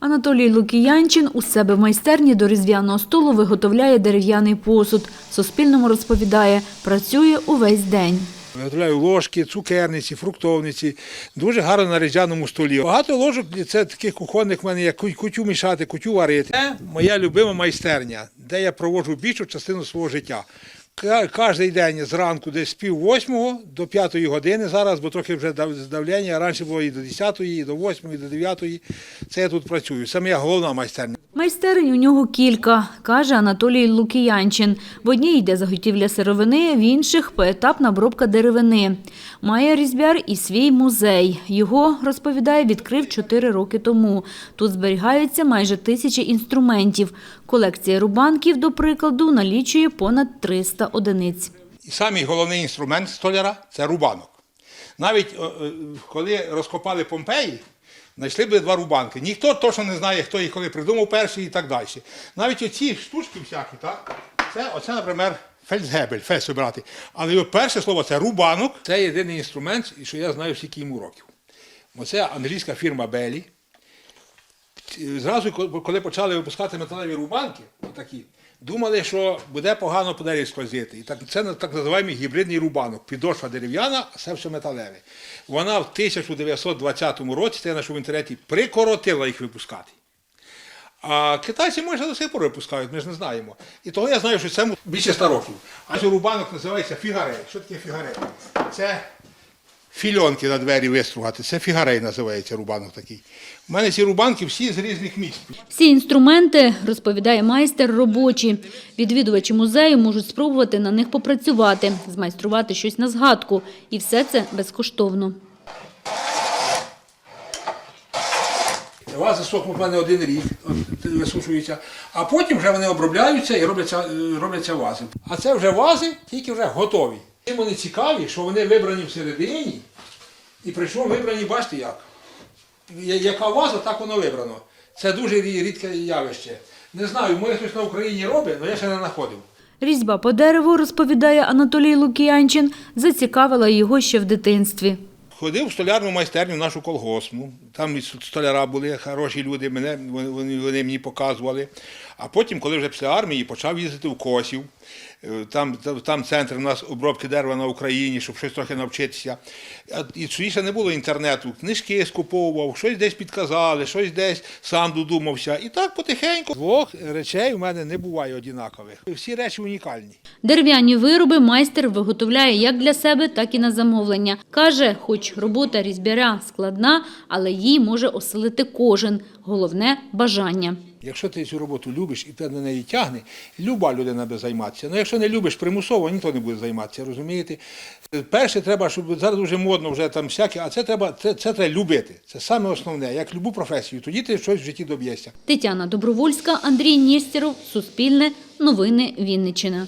Анатолій Лукіянчин у себе в майстерні до різдвяного столу виготовляє дерев'яний посуд. Суспільному розповідає, працює увесь день. Виготовляю ложки, цукерниці, фруктовниці. Дуже гарно на різдвяному столі. Багато ложок це таких кухонних в мене як кутю мішати, кутю варити. Це моя любима майстерня, де я проводжу більшу частину свого життя. Кожний день зранку десь з пів восьмого до п'ятої години зараз, бо трохи вже дав- здавлення. Раніше було і до десятої, і до восьмої, і до дев'ятої. Це я тут працюю. Саме я головна майстерня. Майстерень у нього кілька, каже Анатолій Лукіянчин. В одній йде заготівля сировини, в інших – поетапна обробка деревини. Має різьбяр і свій музей. Його, розповідає, відкрив чотири роки тому. Тут зберігаються майже тисячі інструментів. Колекція рубанків, до прикладу, налічує понад 300 одиниць. І самий головний інструмент столяра це рубанок. Навіть е, е, коли розкопали Помпеї, знайшли би два рубанки. Ніхто точно не знає, хто їх коли придумав перший і так далі. Навіть оці штучки всякі, так? Це, оце, наприклад, фельдгебель, фельдс брати. Але його перше слово це рубанок. Це єдиний інструмент, що я знаю, скільки йому років. Оце англійська фірма Белі. Зразу, коли почали випускати металеві рубанки, отакі, думали, що буде погано по дереві скользити. І так, це так називаємо гібридний рубанок. Підошва дерев'яна, а це все металеве. Вона в 1920 році, це я знайшов в інтернеті, прикоротила їх випускати. А китайці може до сих пор випускають, ми ж не знаємо. І того я знаю, що це більше 100 років. А рубанок називається фігарей. Що таке фігарей? Це фільонки на двері вистругати. Це фігарей називається рубанок такий. У мене ці рубанки всі з різних місць. Всі інструменти, розповідає майстер, робочі. Відвідувачі музею можуть спробувати на них попрацювати, змайструвати щось на згадку. І все це безкоштовно. Вази сохнуть в мене один рік, висушуються, а потім вже вони обробляються і робляться, е, робляться вази. А це вже вази, тільки вже готові. Чим вони цікаві, що вони вибрані всередині, і прийшло вибрані, бачите як. Яка ваза, так воно вибрано. Це дуже рідке явище. Не знаю, може хтось на Україні робить, але я ще не знаходив. Різьба по дереву, розповідає Анатолій Лукіянчин, зацікавила його ще в дитинстві. Ходив в столярну майстерню нашу колгоспну. Там столяра були хороші люди, мене, вони, вони, вони мені показували. А потім, коли вже після армії, почав їздити в Косів. Е, Там, там, центр у нас обробки дерева на Україні, щоб щось трохи навчитися. І ще не було інтернету. Книжки скуповував, щось десь підказали, щось десь сам додумався. І так потихеньку. Двох речей у мене не буває однакових. Всі речі унікальні. Дерев'яні вироби майстер виготовляє як для себе, так і на замовлення. Каже, хоч робота різьбяря складна, але їй може оселити кожен. Головне – бажання. Якщо ти цю роботу любиш і тебе на неї тягне, люба людина буде займатися. Ну якщо не любиш примусово, ніхто не буде займатися, розумієте? Перше треба, щоб зараз дуже модно вже там всяке, а це треба, це, це треба любити. Це саме основне. Як любу професію, тоді ти щось в житті доб'єшся. Тетяна Добровольська, Андрій Нєстєров, Суспільне, Новини Вінниччина.